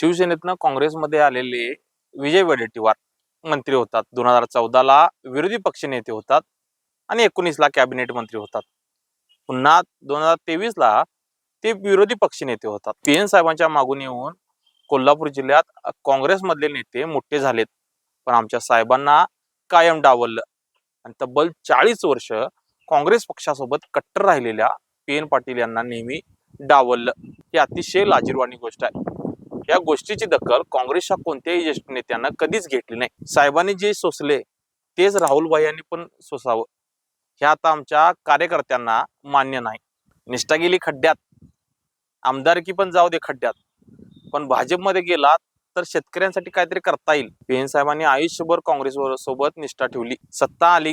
शिवसेनेतनं काँग्रेसमध्ये आलेले विजय वडेट्टीवार मंत्री होतात. दोन हजार चौदाला विरोधी पक्ष नेते होतात आणि एकोणीसला कॅबिनेट मंत्री होतात. पुन्हा दोन हजार तेवीसला ते विरोधी पक्ष नेते होतात. पी एन साहेबांच्या मागून येऊन कोल्हापूर जिल्ह्यात काँग्रेसमधले नेते मोठे झालेत. पण आमच्या साहेबांना कायम डावललं. आणि तब्बल चाळीस वर्ष काँग्रेस पक्षासोबत कट्टर राहिलेल्या पी एन पाटील यांना नेहमी डावललं. ही अतिशय लाजीरवाणी गोष्ट आहे. या गोष्टीची दखल काँग्रेसच्या कोणत्याही ज्येष्ठ नेत्यांना कधीच घेतली नाही. साहेबांनी जे सोसले तेच राहुल भाई पण सोसावं. हे आता आमच्या कार्यकर्त्यांना मान्य नाही. निष्ठा गेली खड्ड्यात. आमदारकी पण जाऊ दे खड्ड्यात. पण भाजपमध्ये गेला तर शेतकऱ्यांसाठी काहीतरी करता येईल. पी साहेबांनी आयुष्यभर काँग्रेस सोबत निष्ठा ठेवली. सत्ता आली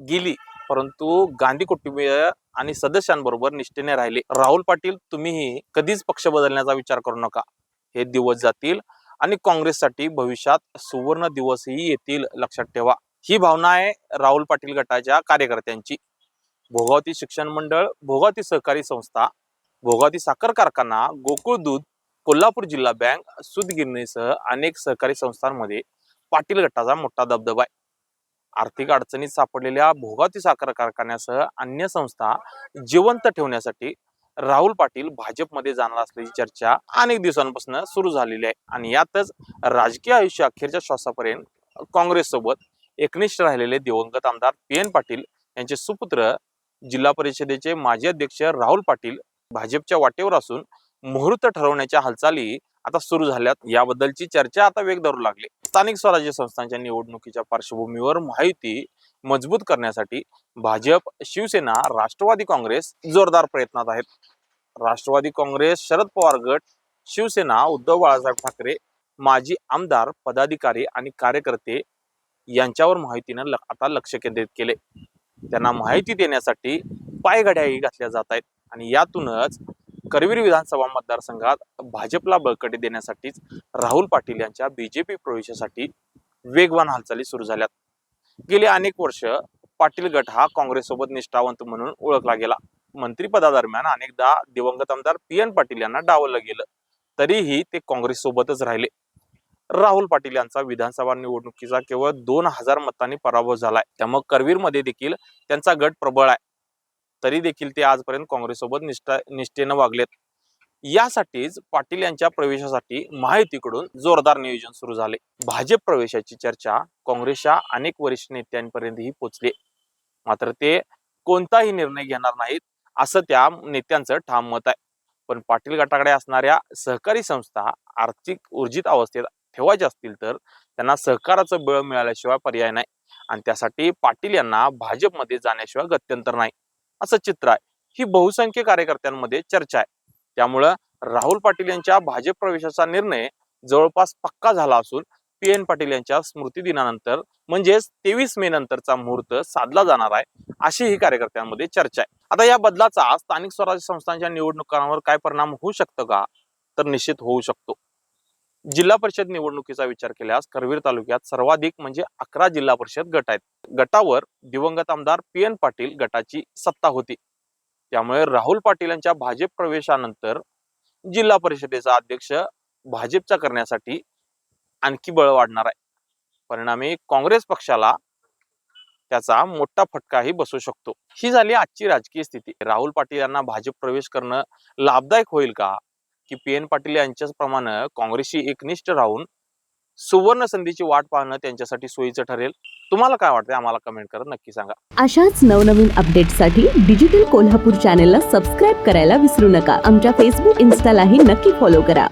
गेली परंतु गांधी कुटुंबीय आणि सदस्यांबरोबर निष्ठेने राहिले. राहुल पाटील तुम्हीही कधीच पक्ष बदलण्याचा विचार करू नका. हे दिवस जातील आणि काँग्रेससाठी भविष्यात सुवर्ण दिवसही येतील लक्षात ठेवा. ही भावना आहे राहुल पाटील गटाच्या कार्यकर्त्यांची. भोगावती शिक्षण मंडळ भोगावती सहकारी संस्था भोगावती साखर कारखाना गोकुळ दूध कोल्हापूर जिल्हा बँक सुदगिरणीसह अनेक सहकारी संस्थांमध्ये पाटील गटाचा मोठा दबदबा आहे. आर्थिक अडचणीत सापडलेल्या भोगावती साखर कारखान्यासह अन्य संस्था जिवंत ठेवण्यासाठी राहुल पाटील भाजपमध्ये जाणार असल्याची चर्चा अनेक दिवसांपासून सुरू झालेली आहे. आणि यातच राजकीय आयुष्य अखेरच्या श्वासापर्यंत काँग्रेस सोबत एकनिष्ठ राहिलेले दिवंगत आमदार पी एन पाटील यांचे सुपुत्र जिल्हा परिषदेचे माजी अध्यक्ष राहुल पाटील भाजपच्या वाटेवर असून मुहूर्त ठरवण्याच्या हालचाली आता सुरू झाल्यात. याबद्दलची चर्चा आता वेग धरू लागली. स्थानिक स्वराज्य संस्थांच्या निवडणुकीच्या पार्श्वभूमीवर माहिती मजबूत करण्यासाठी भाजप शिवसेना राष्ट्रवादी काँग्रेस जोरदार प्रयत्नात आहेत. राष्ट्रवादी काँग्रेस शरद पवार गट शिवसेना उद्धव बाळासाहेब ठाकरे माजी आमदार पदाधिकारी आणि कार्यकर्ते यांच्यावर माहितीनं आता लक्ष केंद्रित केले. त्यांना माहिती देण्यासाठी पायघड्याही घातल्या जात आहेत आणि यातूनच करवीर विधानसभा मतदारसंघात भाजपला बळकटी देण्यासाठीच राहुल पाटील यांच्या बीजेपी प्रवेशासाठी वेगवान हालचाली सुरू झाल्यात. गेली अनेक वर्ष पाटील गट हा काँग्रेससोबत निष्ठावंत म्हणून ओळखला गेला. मंत्रिपदादरम्यान अनेकदा दिवंगत आमदार पी एन पाटील यांना डावललं गेलं. तरीही ते काँग्रेस सोबतच राहिले. राहुल पाटील यांचा विधानसभा निवडणुकीचा केवळ दोन हजार मतांनी पराभव झालाय. त्यामुळे करवीरमध्ये देखील त्यांचा गट प्रबळ आहे. तरी देखील ते आजपर्यंत काँग्रेससोबत निष्ठा निष्ठेनं वागलेत. यासाठीच पाटील यांच्या प्रवेशासाठी माहितीकडून जोरदार नियोजन सुरू झाले. भाजप प्रवेशाची चर्चा काँग्रेसच्या अनेक वरिष्ठ नेत्यांपर्यंतही पोहोचली मात्र ते कोणताही निर्णय घेणार नाहीत असं त्या नेत्यांचं ठाम मत आहे. पण पाटील गटाकडे असणाऱ्या सहकारी संस्था आर्थिक ऊर्जित अवस्थेत ठेवायचे असतील तर त्यांना सहकाराचं बळ मिळाल्याशिवाय पर्याय नाही. आणि त्यासाठी पाटील यांना भाजपमध्ये जाण्याशिवाय गत्यंतर नाही असं चित्र आहे. ही बहुसंख्य कार्यकर्त्यांमध्ये चर्चा आहे. त्यामुळं राहुल पाटील यांच्या भाजप प्रवेशाचा निर्णय जवळपास पक्का झाला असून पी एन पाटील यांच्या स्मृती दिनानंतर म्हणजेच तेवीस मे नंतरचा मुहूर्त साधला जाणार आहे अशी ही कार्यकर्त्यांमध्ये चर्चा आहे. आता या बदलाचा स्थानिक स्वराज्य संस्थांच्या निवडणुकांवर काय परिणाम होऊ शकतो का? तर निश्चित होऊ शकतो. जिल्हा परिषद निवडणुकीचा विचार केल्यास करवीर तालुक्यात सर्वाधिक म्हणजे अकरा जिल्हा परिषद गट आहेत. गटावर दिवंगत आमदार पी एन पाटील गटाची सत्ता होती. त्यामुळे राहुल पाटील यांच्या भाजप प्रवेशानंतर जिल्हा परिषदेचा अध्यक्ष भाजपचा करण्यासाठी आणखी बळ वाढणार आहे. परिणामी काँग्रेस पक्षाला त्याचा मोठा फटकाही बसू शकतो. ही झाली आजची राजकीय स्थिती. राहुल पाटील यांना भाजप प्रवेश करणं लाभदायक होईल का? की पी एन पाटील यांच्याच प्रमाणे काँग्रेसशी एकनिष्ठ राहून सुवर्ण संधीची वाट पाहणं त्यांच्यासाठी सोयीचं ठरेल? तुम्हाला काय वाटतंय? आम्हाला कमेंट करत नक्की सांगा. अशाच नवनवीन अपडेटसाठी डिजिटल कोल्हापूर चॅनेलला सबस्क्राईब करायला विसरू नका. आमच्या फेसबुक इन्स्टालाही नक्की फॉलो करा.